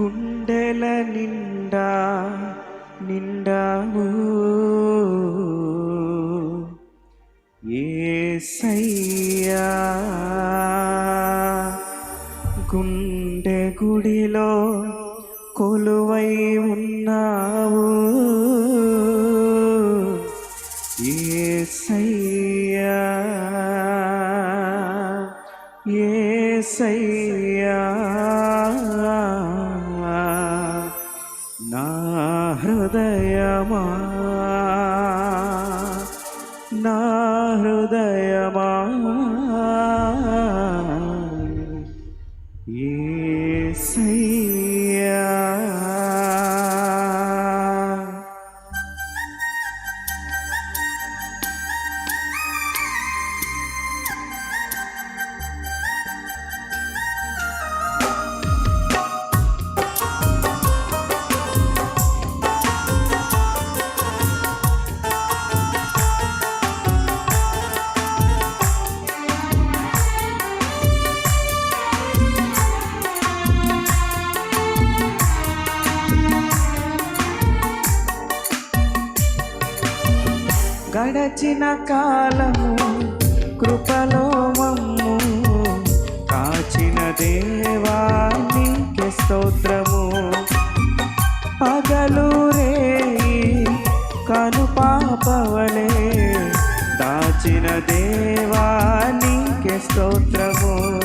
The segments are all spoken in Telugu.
గుండెల నిండా నిండావు. ఏసయ్యా గుండె గుడిలో కొలువై ఉన్నావు. ఏసయ్యా ఏసయ్యా. ഹൃദയമാ గడచిన కాలము కృపలో మమ్ము కాచిన దేవా నీకే స్తోత్రము. పగలు రే కను పాపవలే. దాచిన దేవా నీకే స్తోత్రము.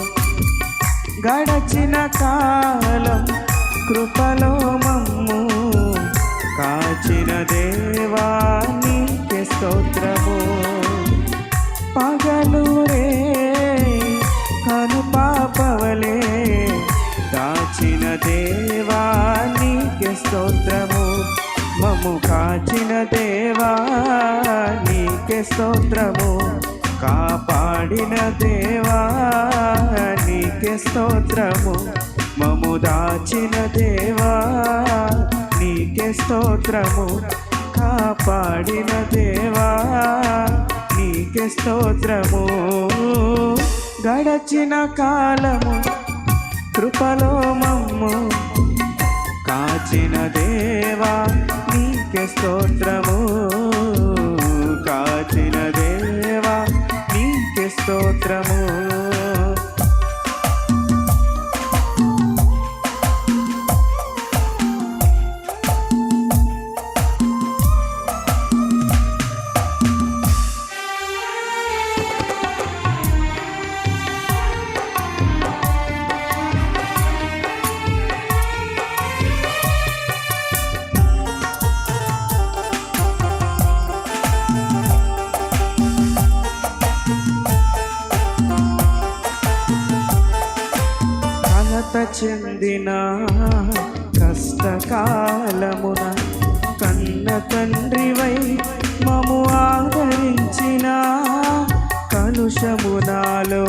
గడచిన కాలం కృపలో మమ్ము కాచిన దేవా స్తోత్రము పగలు రే కను పాపవలే దాచిన దేవా నీకే స్తోత్రము మమ్ము కాచిన దేవా నీకే స్తోత్రము కాపాడిన దేవా నీకే స్తోత్రము మము దాచిన దేవా నీకే స్తోత్రము కాపాడిన దేవా నీకే స్తోత్రము. గడచిన కాలము కృపలో మమ్ము. కాచిన దేవా నీకే స్తోత్రము. కాచిన దేవా నీకే స్తోత్రము. కలత చెందిన కష్టకాలమున కన్న తండ్రివై మము ఆదరించిన కలుషమునాలో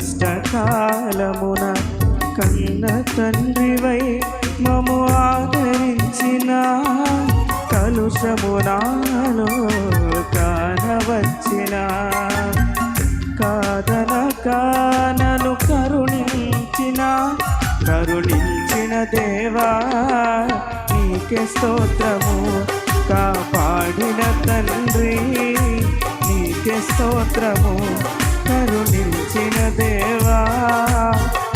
కష్టకాలమున కన్న తండ్రివై మము ఆదరించిన కలుషమునాలో కానవచ్చిన. కాదన కానను కరుణించిన కరుణించిన దేవా నీకే స్తోత్రము. కాపాడిన తండ్రి నీకే స్తోత్రము. కరుణించిన దేవా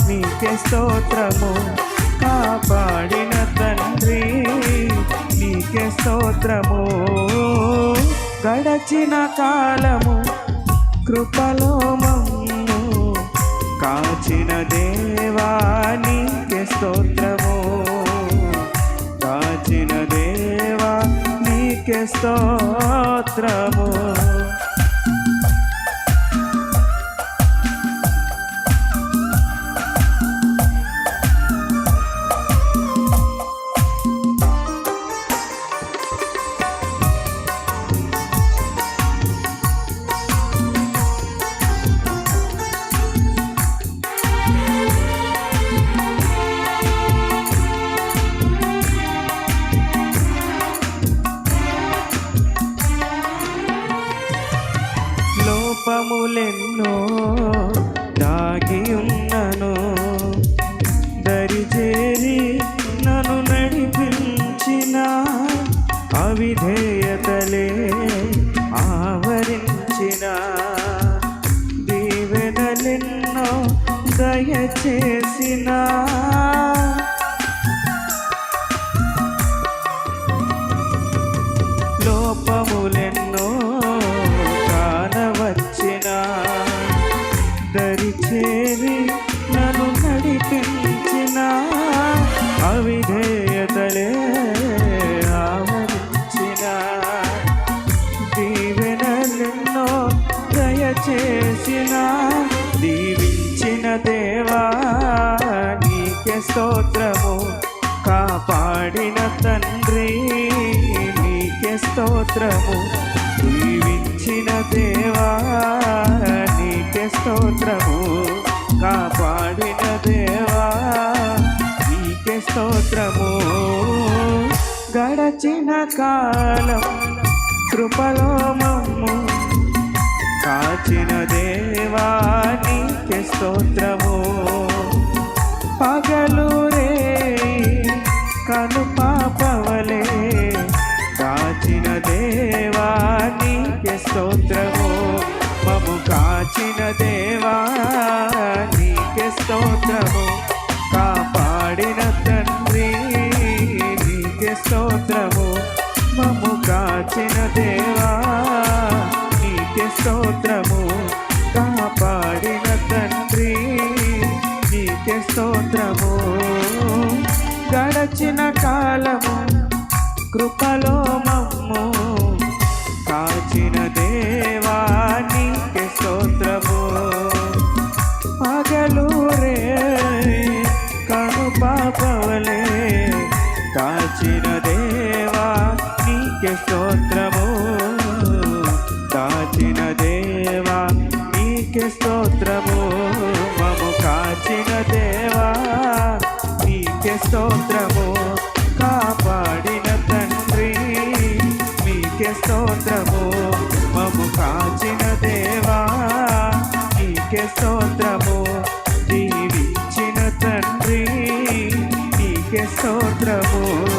నీకే స్తోత్రము. కాపాడిన తండ్రి నీకే స్తోత్రము. గడచిన కాలము కృపలో మమ్ము. కాచిన దేవా నీకే స్తోత్రము. కాచిన దేవా నీకే స్తోత్రము. చేసినా. స్తోత్రము. కాపాడిన తండ్రి నీకే స్తోత్రము. దీవించిన దేవా నీకే స్తోత్రము. కాపాడిన దేవా నీకే స్తోత్రము. గడచిన కాలం కృపలో మమ్ము. కాచిన దేవా నీకే స్తోత్రము. పగలు రే కను పాపవలే. కాచిన దేవా నీకే స్తోత్రము. మము కాచిన దేవా నీకే స్తోత్రము. కాలము గడచిన కాలము కృపలో మమ్ము. కాచిన దేవా స్తోత్రము. పగలు రే కను పాపవలే కాచిన దేవా నీకే స్తోత్రము స్తోత్రము కాపాడిన తండ్రి. మీకే స్తోత్రము మము కాచిన దేవా. మీకే స్తోత్రము దీవించిన తండ్రి. మీకే స్తోత్రము